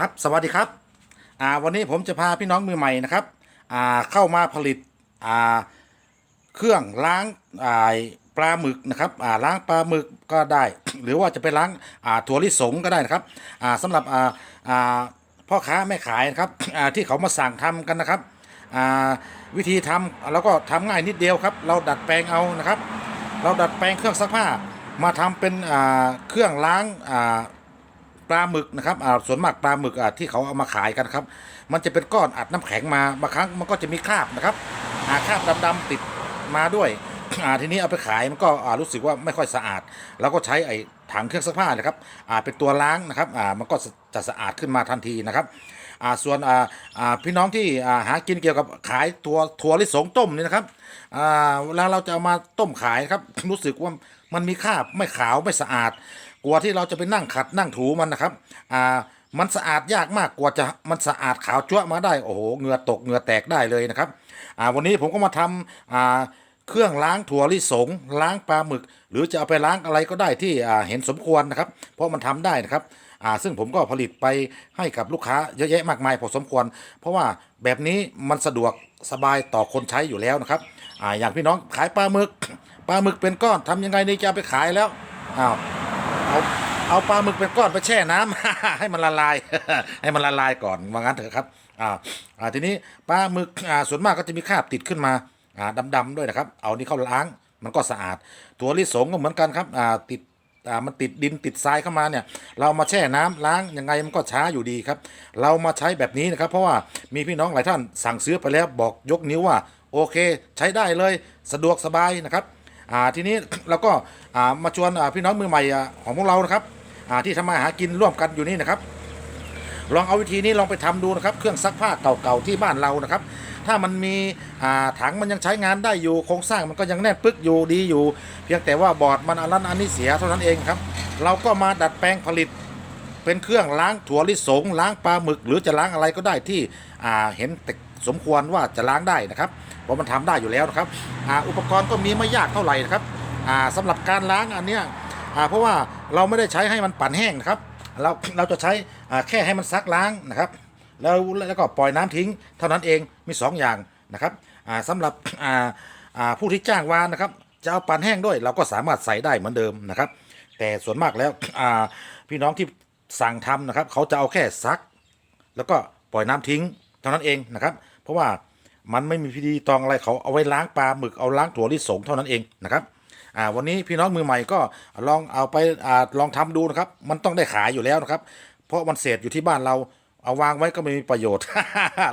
ครับสวัสดีครับอ่าวันนี้ผมจะพาพี่น้องมือใหม่นะครับอ่าเข้ามาผลิตอ่าเครื่องล้างอ่าปลาหมึกนะครับอ่าล้างปลาหมึกก็ได้ หรือว่าจะไปล้างอ่าถั่วลิสงก็ได้นะครับอ่าสำหรับอ่าอ่าพ่อค้าแม่ขายนะครับอ่าที่เขามาสั่งทำกันนะครับอ่าวิธีทำแล้วก็ทำง่ายนิดเดียวครับ เราดัดแปลงเอานะครับ เราดัดแปลงเครื่องซักผ้ามาทำเป็นอ่าเครื่องล้างอ่า ปลาหมึกนะครับอ่าส่วนมากปลาหมึกอ่าที่เขาเอามาขายกันครับ มันจะเป็นก้อนอัดน้ำแข็งมาบางครั้งมันก็จะมีคราบนะครับอ่าคราบดำๆติดมาด้วยอ่าทีนี้เอาไปขายมันก็อ่ารู้สึกว่าไม่ค่อยสะอาด แล้วก็ใช้ไอ้ถังเครื่องซักผ้านะครับอ่าเป็นตัวล้างนะครับอ่ามันก็จะสะอาดขึ้นมาทันทีนะครับอ่าส่วนอ่าอ่าพี่น้องที่อ่าหากินเกี่ยวกับขายตัวถั่วลิสงต้มนี่นะครับอ่าเวลาเราจะเอามาต้มขายครับรู้สึกว่ามันมีคราบไม่ขาวไม่สะอาด กลัวที่เราจะไปนั่งขัดนั่งถูมันนะครับ อ่า มันสะอาดยากมากกว่าจะมันสะอาดขาวจั๊วะมาได้ โอ้โห เหงื่อตกเหงื่อแตกได้เลยนะครับ อ่า วันนี้ผมก็มาทำอ่า เครื่องล้างถั่วลิสง ล้างปลาหมึก หรือจะเอาไปล้างอะไรก็ได้ที่อ่าเห็นสมควรนะครับ เพราะมันทำได้นะครับ อ่า ซึ่งผมก็ผลิตไปให้กับลูกค้าเยอะแยะมากมายพอสมควร เพราะว่าแบบนี้มันสะดวกสบายต่อคนใช้อยู่แล้วนะครับ อ่า อย่างพี่น้องขายปลาหมึก ปลาหมึกเป็นก้อนทำยังไงนี่จะไปขายแล้ว อ้าว เอาเอาปลาหมึกเป็นก้อนไปแช่น้ำให้มันละลาย ให้มันละลายก่อนว่างั้นเถอะครับอ่าอ่าทีนี้ปลาหมึกอ่าส่วนมากก็จะมีคราบติดขึ้นมาอ่าดำๆด้วยนะครับ เอานี่เข้าล้างมันก็สะอาดตัวลิสงก็เหมือนกันครับอ่าติดอ่ามันติดดินติดทรายเข้ามาเนี่ย เรามาแช่น้ำล้างยังไงมันก็ช้าอยู่ดีครับ เรามาใช้แบบนี้นะครับ เพราะว่ามีพี่น้องหลายท่านสั่งซื้อไปแล้วบอกยกนิ้วว่า โอเค ใช้ได้เลยสะดวกสบายนะครับ อ่าทีนี้เราก็อ่ามาชวนพี่น้องมือใหม่ของพวกเรานะครับอ่าที่ทำมาหากินร่วมกันอยู่นี่นะครับ ลองเอาวิธีนี้ลองไปทำดูนะครับ เครื่องซักผ้าเก่าๆที่บ้านเรานะครับ ถ้ามันมีอ่าถังมันยังใช้งานได้อยู่โครงสร้างมันก็ยังแน่นปึ๊กอยู่ดีอยู่ เพียงแต่ว่าบอร์ดมันอันนั้นอันนี้เสียเท่านั้นเองครับ เราก็มาดัดแปลงผลิตเป็นเครื่องล้างถั่วลิสงล้างปลาหมึก หรือจะล้างอะไรก็ได้ที่เห็นแต่ สมควรว่าจะล้างได้นะครับเพราะมันทำได้อยู่แล้วนะครับออุปกรณ์ก็มีไม่ยากเท่าไหร่นะครับอ่าสำหรับการล้างอันเนี้ยเพราะว่าเราไม่ได้ใช้ให้มันปั่นแห้งนะครับ เราเราจะใช้แค่ให้มันซักล้างนะครับแล้วแล้วก็ปล่อยน้ำทิ้งเท่านั้นเองมีสองอย่างนะครับอ่าสำหรับผู้ที่จ้างวานนะครับจะเอาปั่นแห้งด้วย เราก็สามารถใส่ได้เหมือนเดิมนะครับ แต่ส่วนมากแล้วพี่น้องที่สั่งทำนะครับ เขาจะเอาแค่ซัก แล้วก็ปล่อยน้ำทิ้งเท่านั้นเองนะครับ เพราะว่ามันไม่มีพิธีตองอะไรเขาเอาไว้ล้างปลาหมึกเอาล้างถั่วลิสงเท่านั้นเองนะครับอ่าวันนี้พี่น้องมือใหม่ก็ลองเอาไปอ่าลองทำดูนะครับ มันต้องได้ขายอยู่แล้วนะครับ เพราะมันเศษอยู่ที่บ้านเราเอาวางไว้ก็ไม่มีประโยชน์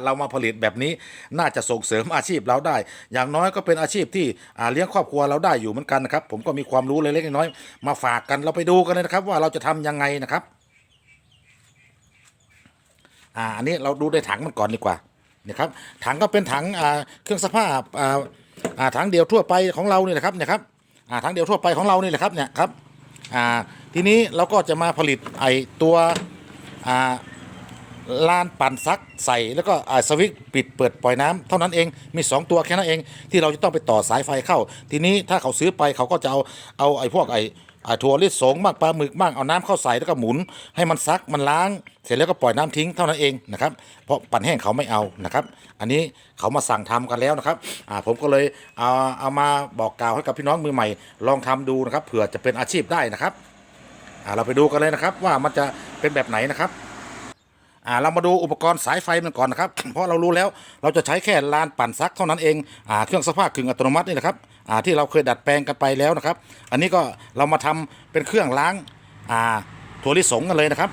เรามาผลิตแบบนี้น่าจะส่งเสริมอาชีพเราได้ อย่างน้อยก็เป็นอาชีพที่เลี้ยงครอบครัวเราได้อยู่เหมือนกันนะครับ ผมก็มีความรู้เล็กๆน้อยๆมาฝากกันเราไปดูกันเลยนะครับ ว่าเราจะทำยังไงนะครับ อ่าอันนี้เราดูในถังมันก่อนดีกว่า นะครับถังก็เป็นถังเครื่องซักผ้าถังเดียวทั่วไปของเราเนี่แหละครับเนี่ยครับถังเดียวทั่วไปของเรานี่แหละครับเนี่ยครับทีนี้เราก็จะมาผลิตไอตัวลานปั่นซักใส่แล้วก็สวิตปิดเปิดปล่อยน้ำเท่านั้นเองมี 2 ตัวแค่นั้นเองที่เราจะต้องไปต่อสายไฟเข้า ทีนี้ถ้าเขาซื้อไปเขาก็จะเอาเอาไอ้พวกไอ้ ถั่วลิสงบ้างปลาหมึกบ้างเอาน้ำเข้าใส่แล้วก็หมุน ให้มันซักมันล้าง เสร็จแล้วก็ปล่อยน้ำทิ้งเท่านั้นเองนะครับเพราะปั่นแห้งเขาไม่เอานะครับ อันนี้เขามาสั่งทำกันแล้วนะครับอ่าผมก็เลยเอาเอามาบอกกล่าวให้กับพี่น้องมือใหม่ ลองทำดูนะครับเผื่อจะเป็นอาชีพได้นะครับอ่าเราไปดูกันเลยนะครับว่ามันจะเป็นแบบไหนนะครับ อ่าเรามาดูอุปกรณ์สายไฟมันก่อนนะครับ เพราะเรารู้แล้วเราจะใช้แค่ลานปั่นซักเท่านั้นเองอ่าเครื่องซักผ้ากึ่งอัตโนมัตินี่แหละครับอ่าที่เราเคยดัดแปลงกันไปแล้วนะครับ อันนี้ก็เรามาทำเป็นเครื่องล้างอ่าถั่วลิสงกันเลยนะครับ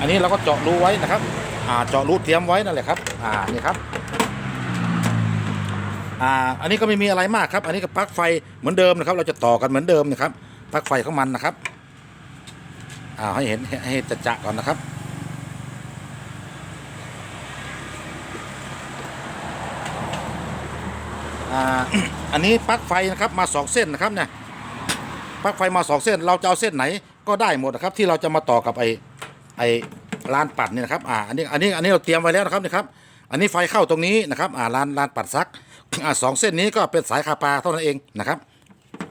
อันนี้เราก็เจาะรูไว้นะครับอ่าเจาะรูเตรียมไว้นั่นแหละครับอ่านี่ครับอ่าอันนี้ก็ไม่มีอะไรมากครับ อันนี้ก็ปลั๊กไฟเหมือนเดิมนะครับ เราจะต่อกันเหมือนเดิมนะครับปลั๊กไฟของมันนะครับอ่าให้เห็นให้ให้จะจะก่อนนะครับ อันนี้ปลั๊กไฟนะครับมาสองเส้นนะครับเนี่ยปลั๊กไฟมาสองเส้น เราจะเอาเส้นไหนก็ได้หมดนะครับ ที่เราจะมาต่อกับไอ้ไอ้ลานปัดเนี่ยนะครับอ่าอันนี้อันนี้อันนี้เราเตรียมไว้แล้วนะครับนี่ครับ อันนี้ไฟเข้าตรงนี้นะครับอ่าลานลานปัดซักอ่าสองเส้นนี้ก็เป็นสายคาปาเท่านั้นเองนะครับ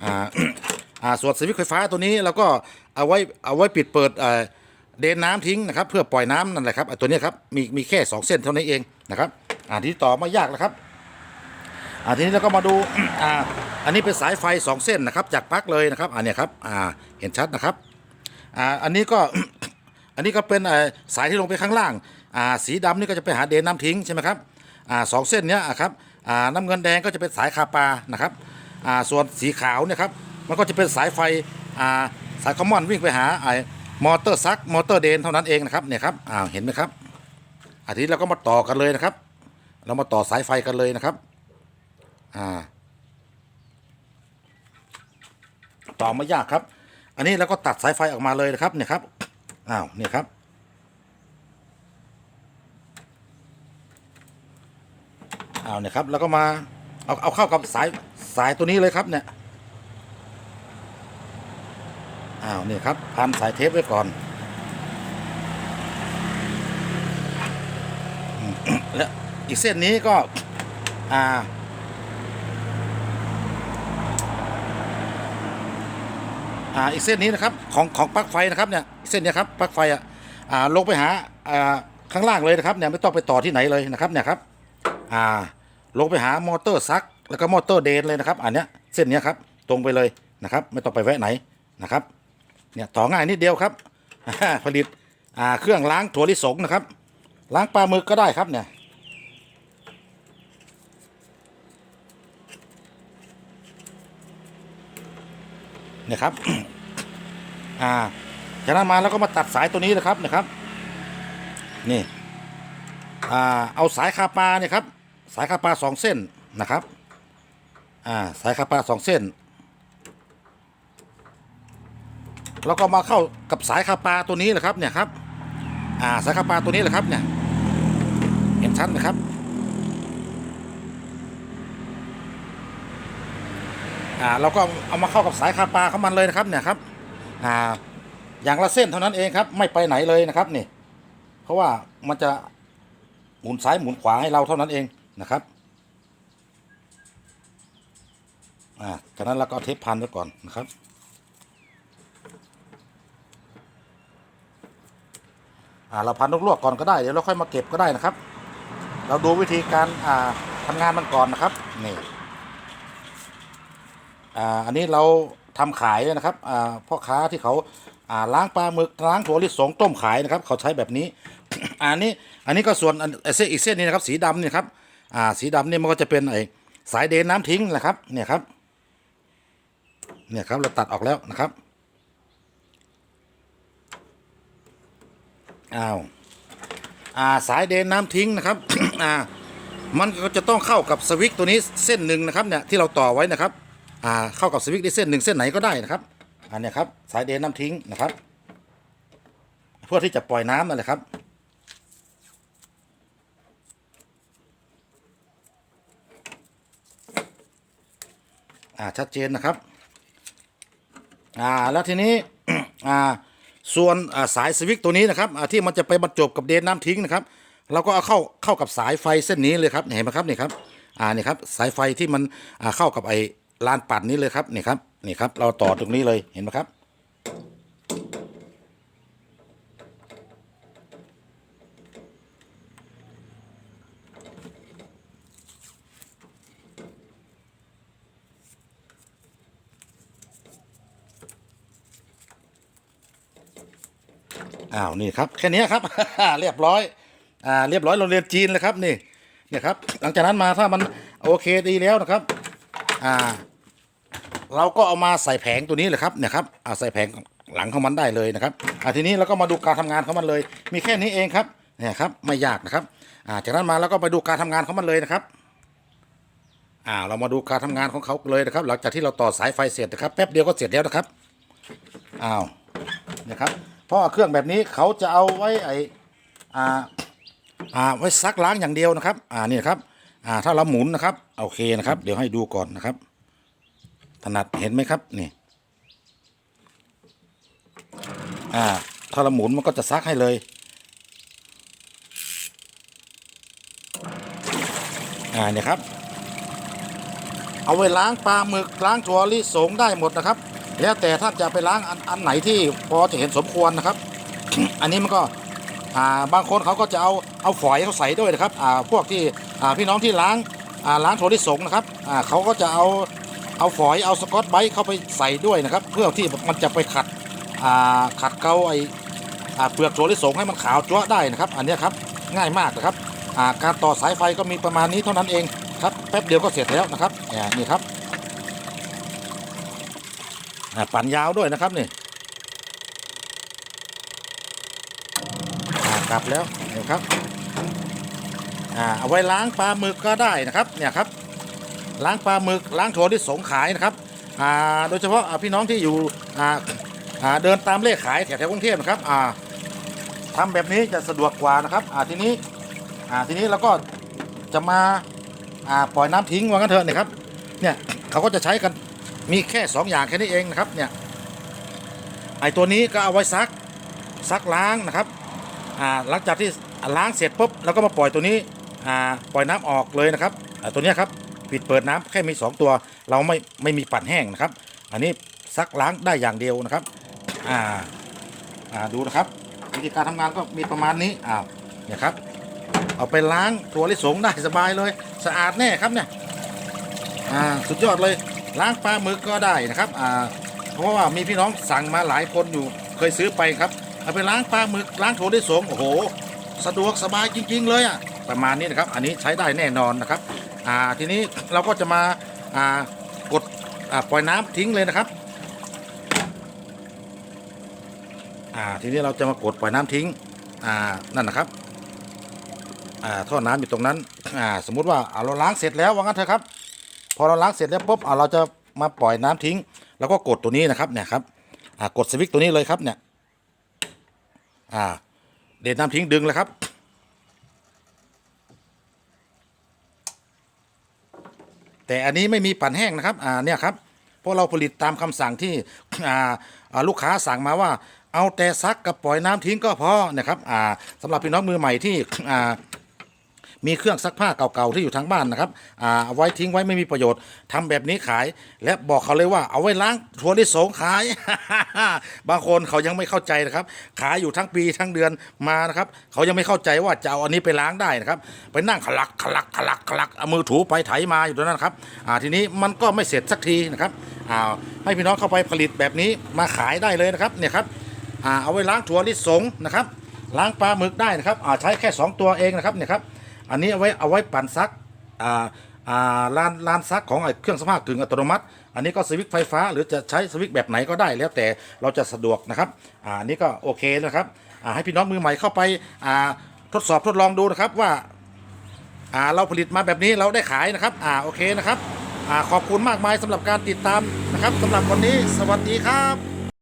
อ่าอ่าส่วนสวิตช์ไฟฟ้าตัวนี้เราก็เอาไว้เอาไว้ปิดเปิดอ่าเดนน้ำทิ้งนะครับ เพื่อปล่อยน้ำนั่นแหละครับตัวนี้ครับมีมีแค่สองเส้นเท่านั้นเองนะครับอ่าที่ต่อไม่ยากแล้วครับ อ่าทีนี้เราก็มาดูอ่าอันนี้เป็นสายไฟสองเส้นนะครับ จากปลั๊กเลยนะครับอ่าเนี่ยครับอ่าเห็นชัดนะครับอ่าอันนี้ก็อันนี้ก็เป็นอ่อสายที่ลงไปข้างล่างอ่าสีดำนี่ก็จะไปหาเดนน้ำทิ้งใช่ไหมครับอ่าสองเส้นเนี้ยอะครับอ่าน้ำเงินแดงก็จะเป็นสายคาปานะครับอ่าส่วนสีขาวเนี่ยครับมันก็จะเป็นสายไฟอ่าสายคอมมอนวิ่งไปหาไอ้มอเตอร์ซักมอเตอร์เดนเท่านั้นเองนะครับเนี่ยครับอ่าเห็นไหมครับอาทีนี้เราก็มาต่อกันเลยนะครับ เรามาต่อสายไฟกันเลยนะครับ อ่าต่อไม่ยากครับ อันนี้เราก็ตัดสายไฟออกมาเลยนะครับเนี่ยครับอ้าวเนี่ยครับ อ้าวเนี่ยครับแล้วก็มาเอาเอาเข้ากับสายสายตัวนี้เลยครับเนี่ยอ้าวเนี่ยครับพันสายเทปไว้ก่อนแล้วอีกเส้นนี้ก็อ่า อ่าอีกเส้นนี้นะครับของของปลั๊กไฟนะครับเนี่ยเส้นเนี้ยครับปลั๊กไฟอะอ่าลงไปหาอ่าข้างล่างเลยนะครับเนี่ยไม่ต้องไปต่อที่ไหนเลยนะครับเนี่ยครับอ่าลงไปหามอเตอร์ซัก แล้วก็มอเตอร์เดนเลยนะครับ อันเนี้ยเส้นเนี้ยครับตรงไปเลยนะครับ ไม่ต้องไปแวะไหนนะครับเนี่ยต่อง่ายนิดเดียวครับผลิตอ่าเครื่องล้างถั่วลิสงนะครับ ล้างปลาหมึกก็ได้ครับเนี่ย นี่ยครับอ่าจากนั้นมาแล้วก็มาตัดสายตัวนี้นะครับนะครับ นี่อ่าเอาสายคาปาเนี่ยครับ สายคาปาสองเส้นนะครับอ่าสายคาปาสองเส้นแล้วก็มาเข้ากับสายคาปาตัวนี้แหละครับเนี่ยครับอ่าสายคาปาตัวนี้แหละครับเนี่ยเห็นชัดไหมครับ อ่าเราก็เอามาเข้ากับสายคาปลาของมันเลยนะครับเนี่ยครับอ่าอย่างละเส้นเท่านั้นเองครับ ไม่ไปไหนเลยนะครับนี่ เพราะว่ามันจะหมุนซ้ายหมุนขวาให้เราเท่านั้นเองนะครับอ่าจากนั้นเราก็เทปพันไว้ก่อนนะครับอ่าเราพันลวกๆก่อนก็ได้เดี๋ยวเราค่อยมาเก็บก็ได้นะครับ เราดูวิธีการอ่าทำงานมันก่อนนะครับนี่ อ่าอันนี้เราทำขายเลยนะครับอ่าพ่อค้าที่เขาอ่าล้างปลาหมึกล้างถั่วลิสงต้มขายนะครับเขาใช้แบบนี้ อันนี้อันนี้ก็ส่วนเส้นอีกเส้นนี้นะครับสีดำเนี่ยครับอ่าสีดำนี่มันก็จะเป็นไอ้สายเดนน้ำทิ้งแหละครับเนี่ยครับเนี่ยครับเราตัดออกแล้วนะครับอ้าวอ่าสายเดนน้ำทิ้งนะครับอ่ามันก็จะต้องเข้ากับสวิตตัวนี้เส้นหนึ่งนะครับเนี่ยที่เราต่อไว้นะครับ อ่าเข้ากับสวิตช์ได้เส้นหนึ่งเส้นไหนก็ได้นะครับอันเนี้ยครับสายเดนน้ำทิ้งนะครับเพื่อที่จะปล่อยน้ำนั่นแหละครับอ่าชัดเจนนะครับ อ่า แล้วทีนี้ อ่า ส่วนสายสวิตตัวนี้นะครับอ่าที่มันจะไปบรรจบกับเดนน้ำทิ้งนะครับ เราก็เอาเข้าเข้ากับสายไฟเส้นนี้เลยครับ เห็นไหมครับนี่ครับ อ่า นี่ครับ สายไฟที่มันอ่าเข้ากับไอ ลานปัดนี้เลยครับนี่ครับนี่ครับ เราต่อตรงนี้เลยเห็นไหมครับ อ้าว นี่ครับ แค่นี้ครับ เรียบร้อย อ่า เรียบร้อยโรงเรียนจีนเลยครับนี่เนี่ยครับ หลังจากนั้นมาถ้ามันโอเคดีแล้วนะครับ อ่า เราก็เอามาใส่แผงตัวนี้เลยครับเนี่ยครับเอาใส่แผงหลังของมันได้เลยนะครับอ่าทีนี้เราก็มาดูการทำงานของมันเลย มีแค่นี้เองครับเนี่ยครับไม่ยากนะครับอ่าจากนั้นมาเราก็ไปดูการทำงานของมันเลยนะครับอ่าเรามาดูการทำงานของเขาเลยนะครับ หลังจากที่เราต่อสายไฟเสร็จนะครับแป๊บเดียวก็เสร็จแล้วนะครับอ้าวนะครับเพราะเครื่องแบบนี้เขาจะเอาไว้ไออ่าอ่าไว้ซักล้างอย่างเดียวนะครับ อ่านี่ครับอ่าถ้าเราหมุนนะครับโอเคนะครับ เดี๋ยวให้ดูก่อนนะครับ ถนัดเห็นไหมครับนี่อ่าถ้าเราหมุนมันก็จะซักให้เลยอ่าเนี่ยครับ เอาไว้ล้างปลาหมึกล้างถั่วลิสงได้หมดนะครับ แล้วแต่ท่านจะไปล้างอันอันไหนที่พอจะเห็นสมควรนะครับ อันนี้มันก็อ่าบางคนเขาก็จะเอาเอาฝอยเขาใส่ด้วยนะครับอ่าพวกที่อ่าพี่น้องที่ล้างอ่าล้างถั่วลิสงนะครับอ่าเขาก็จะเอา เอาฝอยเอาสกอตไบรท์เข้าไปใส่ด้วยนะครับ เพื่อที่มันจะไปขัดขัดเกาไอเปลือกถั่วลิสงให้มันขาวจ้วได้นะครับ อันนี้ครับง่ายมากนะครับการต่อสายไฟก็มีประมาณนี้เท่านั้นเองครับแป๊บเดียวก็เสร็จแล้วนะครับอ่านี่ครับปั่นยาวด้วยนะครับนี่กลับแล้วนี่ครับเอาไว้ล้างปลาหมึกก็ได้นะครับเนี่ยครับ ล้างปลาหมึกล้างถั่วที่สงขายนะครับโดยเฉพาะพี่น้องที่อยู่เดินตามเลขขายแถวแถวกรุงเทพนะครับอ่าทำแบบนี้จะสะดวกกว่านะครับทีนี้ทีนี้เราก็จะมาปล่อยน้ำทิ้งวางั้นเถอะเนี่ยครับเนี่ยเขาก็จะใช้กันมีแค่สองอย่างแค่นี้เองนะครับเนี่ยไอตัวนี้ก็เอาไว้ซักซักล้างนะครับหลังจากที่ล้างเสร็จปุ๊บเราก็มาปล่อยตัวนี้ปล่อยน้ำออกเลยนะครับตัวนี้ครับ ปิดเปิดน้ำแค่มี 2 ตัว เราไม่ไม่มีปั่นแห้งนะครับ อันนี้ซักล้างได้อย่างเดียวนะครับอ่าอ่าดูนะครับ วิธีการทำงานก็มีประมาณนี้อ้าวเนี่ยครับ เอาไปล้างตัวลิสงได้สบายเลย สะอาดแน่ครับเนี่ยอ่าสุดยอดเลยล้างปลาหมึกก็ได้นะครับอ่าเพราะว่ามีพี่น้องสั่งมาหลายคนอยู่เคยซื้อไปครับเอาไปล้างปลาหมึกล้างโถได้สงโอ้โห สะดวกสบายจริง ๆ เลยอะประมาณนี้นะครับ อันนี้ใช้ได้แน่นอนนะครับ อ่าทีนี้เราก็จะมาอ่ากดอ่าปล่อยน้ำทิ้งเลยนะครับอ่าทีนี้เราจะมากดปล่อยน้ำทิ้งอ่านั่นนะครับอ่าท่อน้ำอยู่ตรงนั้นอ่าสมมุติว่าเราล้างเสร็จแล้วว่างั้นเถอะครับ พอเราล้างเสร็จแล้วปุ๊บเราจะมาปล่อยน้ำทิ้ง แล้วก็กดตัวนี้นะครับเนี่ยครับอ่ากดสวิตช์ตัวนี้เลยครับเนี่ยอ่าเด็ดน้ำทิ้งดึงเลยครับ แต่อันนี้ไม่มีปั่นแห้งนะครับอ่าเนี่ยครับเพราะเราผลิตตามคำสั่งที่อ่าลูกค้าสั่งมาว่า เอาแต่ซักกับปล่อยน้ำทิ้งก็พอนะครับอ่าสำหรับพี่น้องมือใหม่ที่อ่า มีเครื่องซักผ้าเก่าๆที่อยู่ทางบ้านนะครับอ่าเอาไว้ทิ้งไว้ไม่มีประโยชน์ทำแบบนี้ขาย และบอกเขาเลยว่าเอาไว้ล้างถั่วลิสงขาย บางคนเขายังไม่เข้าใจนะครับ ขายอยู่ทั้งปีทั้งเดือนมานะครับ เขายังไม่เข้าใจว่าจะเอาอันนี้ไปล้างได้นะครับ ไปนั่งขลักขลักขลักขลักเอามือถูไปไถมาอยู่ตรงนั้นครับอ่าทีนี้มันก็ไม่เสร็จสักทีนะครับอ่าให้พี่น้องเข้าไปผลิตแบบนี้มาขายได้เลยนะครับเนี่ยครับอ่าเอาไว้ล้างถั่วลิสงนะครับล้างปลาหมึกได้นะครับอ่าใช้แค่ 2 ตัวเองนะครับเนี่ยครับ อันนี้เอาไว้เอาไว้ปั่นซักอ่าอ่าลานลานซักของไอ้เครื่องซักผ้ากึ่งอัตโนมัติ อันนี้ก็สวิตช์ไฟฟ้า หรือจะใช้สวิตช์แบบไหนก็ได้แล้วแต่เราจะสะดวกนะครับอ่าอันนี้ก็โอเคนะครับอ่าให้พี่น้องมือใหม่เข้าไปอ่าทดสอบทดลองดูนะครับว่าอ่าเราผลิตมาแบบนี้เราได้ขายนะครับอ่าโอเคนะครับอ่าขอบคุณมากมายสำหรับการติดตามนะครับสำหรับวันนี้สวัสดีครับ